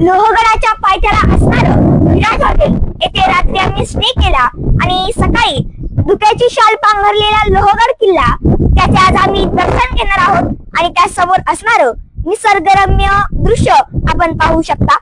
लोहगडाच्या पायथ्याला असणार विराज हॉटेल येथे रात्री आम्ही स्टे केला आणि सकाळी धुक्याची शाल पांघरलेला लोहगड किल्ला त्याचे आज आम्ही दर्शन घेणार आहोत आणि त्यासमोर असणार निसर्गरम्य दृश्य आपण पाहू शकता.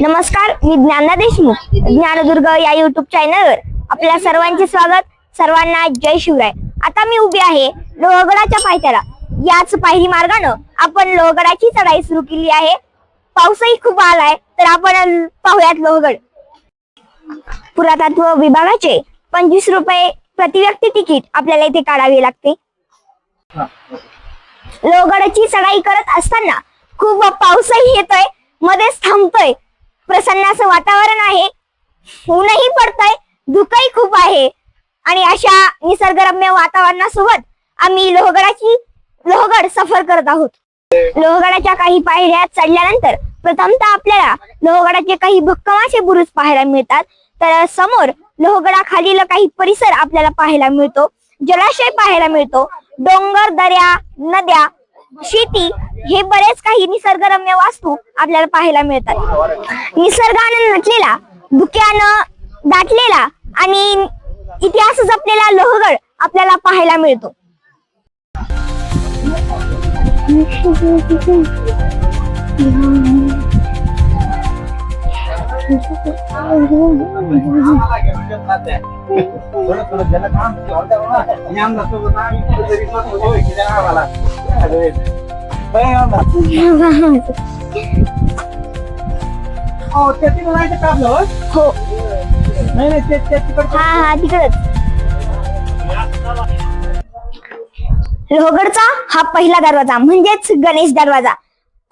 नमस्कार मी ज्ञानदा देशमुख ज्ञानदुर्ग या युट्यूब चॅनलवर आपल्या सर्वांचे स्वागत सर्वांना जय शिवराय. आता मी उभी आहे लोहगडाच्या पायथ्याला. याच पायरी मार्गानं आपण लोहगडाची चढाई सुरू केली आहे. पाऊसही खूप आलाय तर आपण पाहूयात लोहगड. पुरातत्व विभागाचे पंचवीस रुपये प्रतिव्यक्ती तिकीट आपल्याला इथे काढावे लागते. लोहगडाची चढाई करत असताना खूप पाऊसही येतोय मध्येच थांबतोय. प्रसन्न असं वातावरण आहे. ऊनही पडतंय धुकही खूप आहे. आणि अशा निसर्गरम्य वातावरणासोबत आम्ही लोहगडाची लोहगड सफर करत आहोत. लोहगडाच्या काही पायऱ्या चढल्यानंतर प्रथमतः आपल्याला लोहगडाचे काही भक्कमाचे बुरुज पाहायला मिळतात. तर समोर लोहगडाखालील काही परिसर आपल्याला पाहायला मिळतो. जलाशय पाहायला मिळतो. डोंगर दऱ्या नद्या शेती हे बरेच काही निसर्गरम्य वास्तू आपल्याला पाहायला मिळतात. निसर्गानं नटलेला धुक्यानं दाटलेला आणि इतिहास जपलेला लोहगड आपल्याला पाहायला मिळतो. हो, नाही नाही ते ते हा हा तिकडच लोहगडचा हा पहिला दरवाजा म्हणजेच गणेश दरवाजा.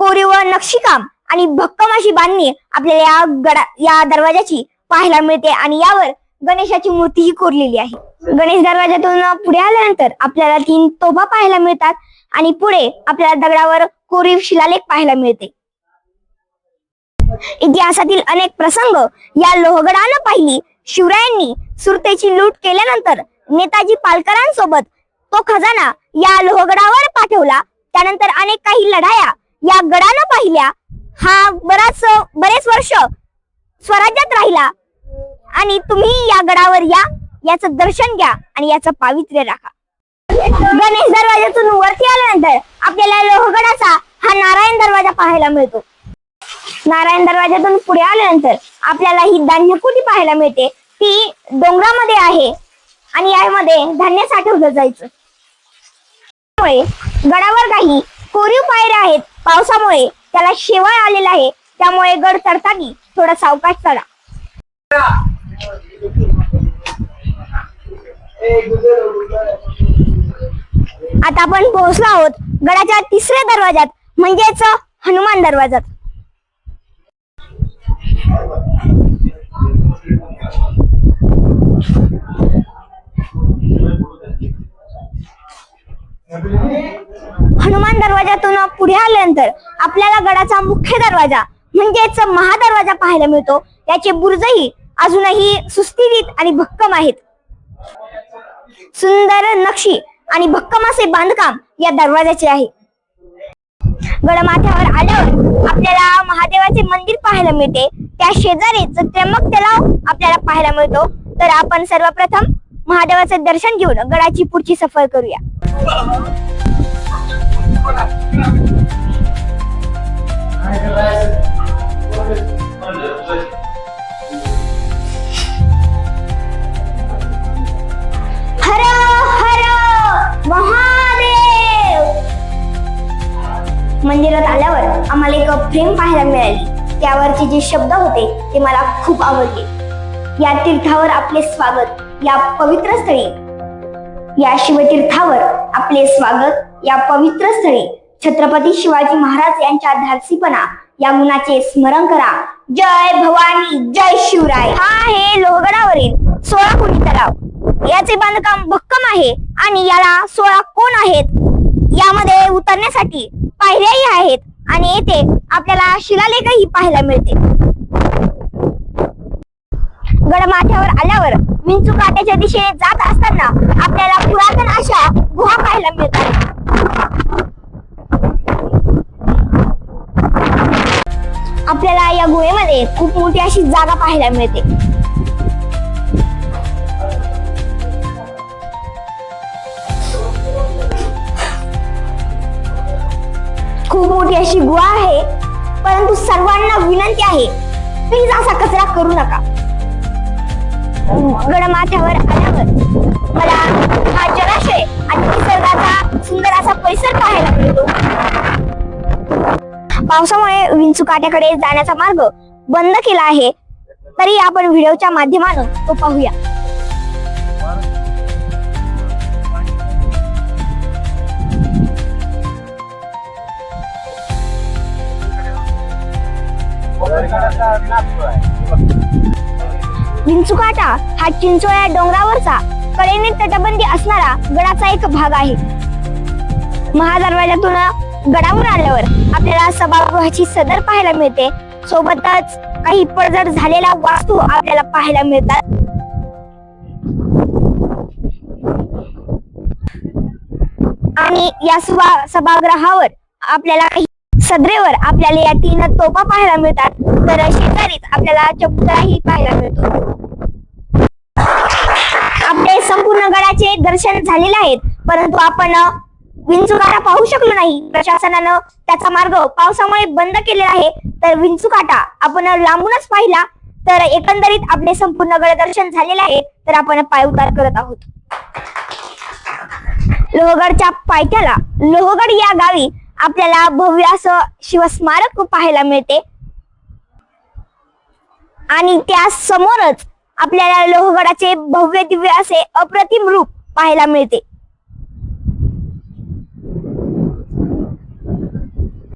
कोरीव नक्षीकाम. आणि भक्कम अशी बांधणी आपल्याला या गडा या दरवाजाची पाहायला मिळते. आणि यावर गणेशाची मूर्तीही कोरलेली आहे. गणेश दरवाजातून पुढे आल्यानंतर आपल्याला तीन तोफा पाहायला मिळतात. आणि पुढे आपल्याला दगडावर कोरीव शिलालेख पाहायला मिळते. इतिहासातील अनेक प्रसंग या लोहगडानं पाहिली. शिवरायांनी सुरतेची लूट केल्यानंतर नेताजी पालकरांसोबत तो खजाना या लोहगडावर पाठवला. त्यानंतर अनेक काही लढाया या गडानं पाहिल्या. हा बराच बरेच वर्ष स्वराज्यात राहिला. आणि तुम्ही या गडावर या याचं दर्शन घ्या आणि याचं पावित्र्य राखा. गणेश दरवाजातून वरती आल्यानंतर आपल्याला लोहगडाचा हा नारायण दरवाजा पाहायला मिळतो. नारायण दरवाजातून पुढे आल्यानंतर आपल्याला ही धान्यकुटी पाहायला मिळते. ती डोंगरामध्ये आहे आणि यामध्ये धान्य साठवलं जायचं. त्यामुळे गडावर काही कोरीव पायऱ्या आहेत. पावसामुळे त्याला शेवाळ आलेला आहे. त्यामुळे गड चढताना थोडा सावकाश चढा. आता आपण पोहोचलो आहोत गडाच्या तिसऱ्या दरवाजात म्हणजेच हनुमान दरवाजात हनुमान दरवाजातून पुढे आल्यानंतर आपल्याला गडाचा मुख्य दरवाजा म्हणजेच महादरवाजा पाहायला मिळतो. याचे बुर्जही अजूनही सुस्थितीत आणि भक्कम आहेत. सुंदर नक्षी आणि भक्कम असे बांधकाम या दरवाजाचे आहे. गडमाथ्यावर आल्यावर आपल्याला महादेवाचे मंदिर पाहायला मिळते. त्या शेजारीच त्र्यंबक तलाव आपल्याला पाहायला मिळतो. तर आपण सर्वप्रथम महादेवाचे दर्शन घेऊन गडाची पुढची सफर करूया. मंदिरात आल्यावर आम्हाला एक फ्रेम पाहायला मिळाली. त्यावरचे जे शब्द होते ते मला खूप आवडले. या तीर्थावर आपले स्वागत या पवित्र स्थळी. या शिवतीर्थावर आपले स्वागत या पवित्र स्थळी. छत्रपती शिवाजी महाराज यांच्या धाडसीपणा या गुणाचे स्मरण करा. जय भवानी जय शिवराय. हा आहे लोहगडावरील सोळा कोणी तलाव. याचे बांधकाम भक्कम आहे आणि याला सोळा कोण आहेत? यामध्ये उतरण्यासाठी पायऱ्याही आहेत आणि येथे आपल्याला शिलालेखही पाहायला मिळते. गडमाथ्यावर आल्यावर विंचू काट्याच्या दिशेने जात असताना आपल्याला पुरातन अशा गुहा पाहायला मिळतात. आपल्याला या गुहेमध्ये खूप मोठी अशी जागा पाहायला मिळते. अशी गुहा आहे परंतु सर्वांना विनंती आहे प्लीज असा कचरा करू नका. गडमाथ्यावर आल्यावर मला हा जलाशय आणि निसर्गाचा सुंदर असा परिसर पाहायला मिळतो. पावसामुळे विंचू काट्याकडे जाण्याचा मार्ग बंद केला आहे. तरी आपण व्हिडिओच्या माध्यमातून तो पाहूया. विंचुकाटा हा चिंचोळ्या डोंगरावरचा कडेने तटबंदी असणारा गडाचा एक भाग आहे. महादरवाज्यातून गडावर आल्यावर आपल्याला सभागृहाची सदर पाहायला मिळते. सोबतच काही पडझड झालेल्या वास्तू आपल्याला पाहायला मिळतात. आणि या सभागृहावर आपल्याला काही सदरेवर आपल्याला या तीन तोफा पाहायला मिळतात. तर शेजारीच आपल्याला चबुतराही पाहायला मिळतो. आपले संपूर्ण गडाचे दर्शन झालेले आहेत. परंतु आपण विंचुकाटा पाहू शकलो नाही. प्रशासनानं त्याचा मार्ग पावसामुळे बंद केलेला आहे. तर विंचुकाटा आपण लांबूनच पाहिला. तर एकंदरीत आपले संपूर्ण गड दर्शन झालेले आहे. तर आपण पायउतार करत आहोत. लोहगडच्या पायथ्याला लोहगड या गावी आपल्याला भव्य असं शिवस्मारक पाहायला मिळते. आणि त्या समोरच आपल्याला लोहगडाचे भव्य दिव्य असे अप्रतिम रूप पाहायला मिळते.